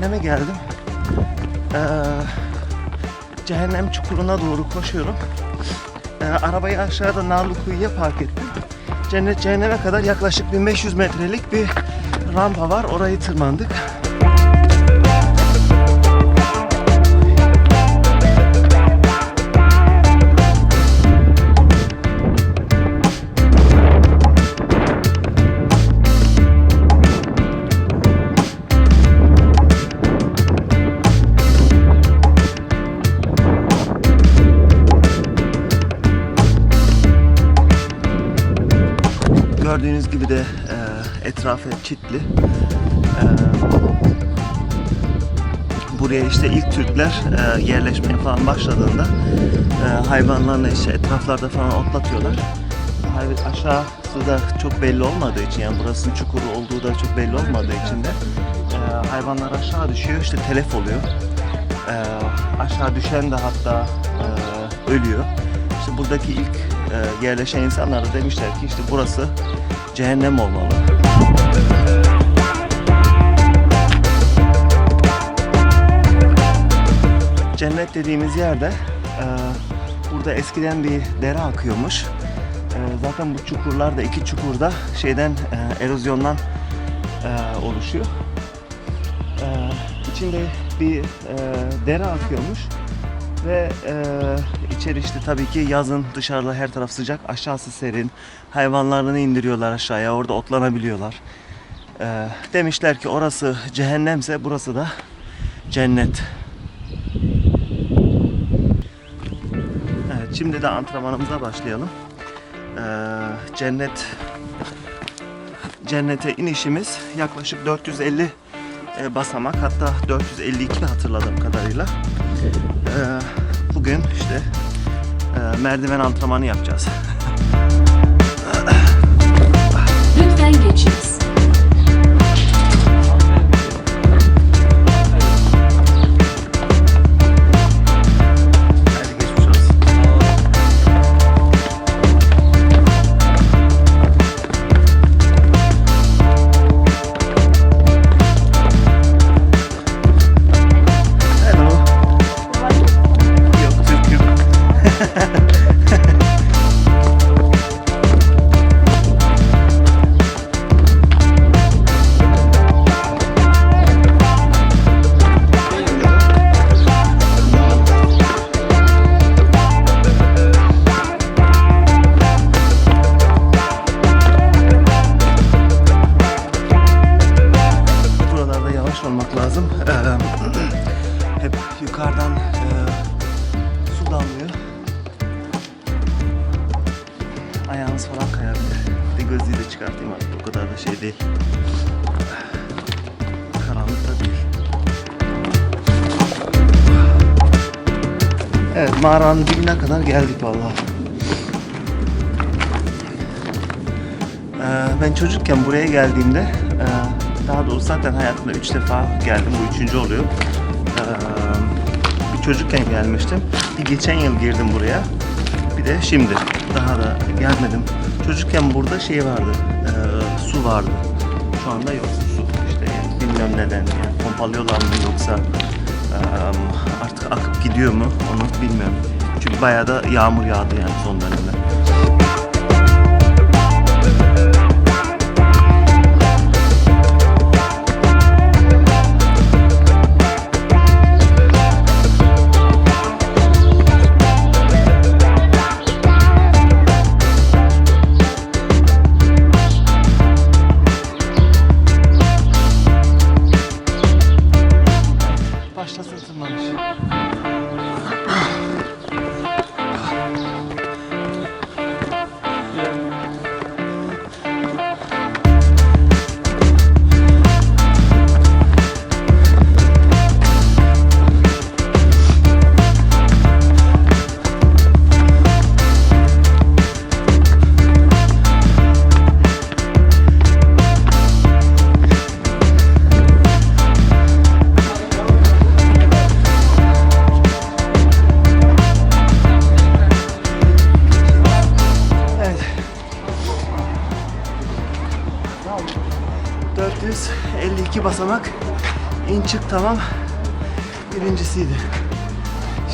cehenneme geldim. Ee, cehennem çukuruna doğru koşuyorum. Ee, arabayı aşağıda Narlı Kuyu'ya park ettim. Cennet cehenneme kadar yaklaşık 1500 metrelik bir rampa var. Orayı tırmandık. Gördüğünüz gibi de e, etrafı çitli. E, buraya işte ilk Türkler e, yerleşmeye falan başladığında e, hayvanlarını işte etraflarda falan otlatıyorlar. Hay- Aşağısı da çok belli olmadığı için yani burasının çukuru olduğu da çok belli olmadığı için de e, hayvanlar aşağı düşüyor işte telef oluyor. E, aşağı düşen de hatta e, ölüyor. İşte buradaki ilk e, yerleşen insanlar demişler ki işte burası cehennem olmalı. Cennet dediğimiz yerde e, burada eskiden bir dere akıyormuş. E, zaten bu çukurlar da iki çukurda şeyden e, erozyondan e, oluşuyor. E, içinde bir e, dere akıyormuş ve e, içeri işte tabii ki yazın dışarıda her taraf sıcak, aşağısı serin. Hayvanlarını indiriyorlar aşağıya, orada otlanabiliyorlar. E, demişler ki orası cehennemse burası da cennet. Evet, şimdi de antrenmanımıza başlayalım. Ee, cennet cennete inişimiz yaklaşık 450 e, basamak hatta 452 hatırladığım kadarıyla. Ee, bugün işte e, merdiven antrenmanı yapacağız. Lütfen geçiniz. Yukarıdan e, su damlıyor. Ayağınız falan kayabilir. Bir de gözlüğü de çıkartayım artık. O kadar da şey değil. Karanlık da değil. Evet mağaranın dibine kadar geldik vallahi. Ee, ben çocukken buraya geldiğimde e, daha doğrusu zaten hayatımda üç defa geldim. Bu üçüncü oluyor. Bir çocukken gelmiştim. Bir geçen yıl girdim buraya. Bir de şimdi. Daha da gelmedim. Çocukken burada şey vardı. e, su vardı. Şu anda yok su. İşte yani bilmiyorum neden. Yani pompalıyorlar mı yoksa e, artık akıp gidiyor mu onu bilmiyorum. Çünkü bayağı da yağmur yağdı yani son dönemde. Başlasın tırmanış. 452 basamak İn çık tamam. Birincisiydi.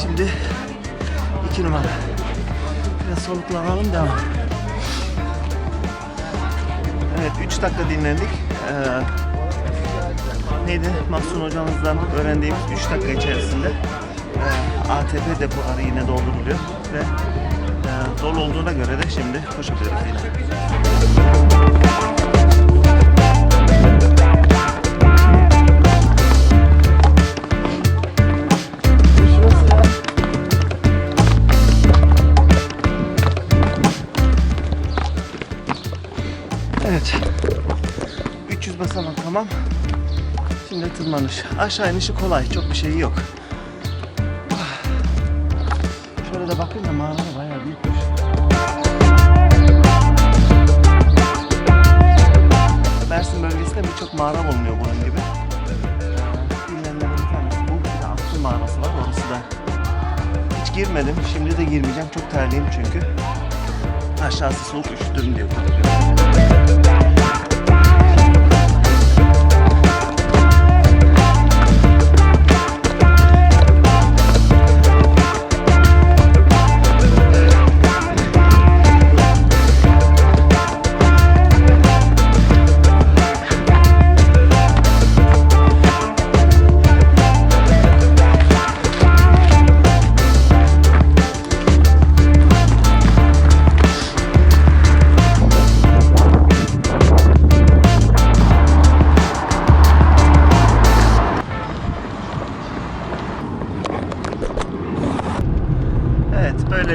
Şimdi iki numara. Biraz soluklanalım devam. Evet 3 dakika dinlendik. Ee, neydi? Mahsun hocamızdan öğrendiğimiz 3 dakika içerisinde e, ATP depoları yine dolduruluyor ve e, dolu olduğuna göre de şimdi koşabiliriz yine. Şimdi tırmanış. Aşağı inişi kolay. Çok bir şey yok. Şöyle de bakayım da mağara bayağı büyükmüş. Mersin bölgesinde birçok mağara bulunuyor bunun gibi. Bilinenlerden bir tanesi bu. Bir de Aslı mağarası var. Orası da hiç girmedim. Şimdi de girmeyeceğim. Çok terliyim çünkü. Aşağısı soğuk üşütürüm diye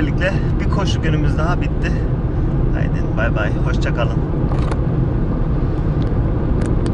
böylelikle bir koşu günümüz daha bitti. Haydi bay bay, hoşça kalın.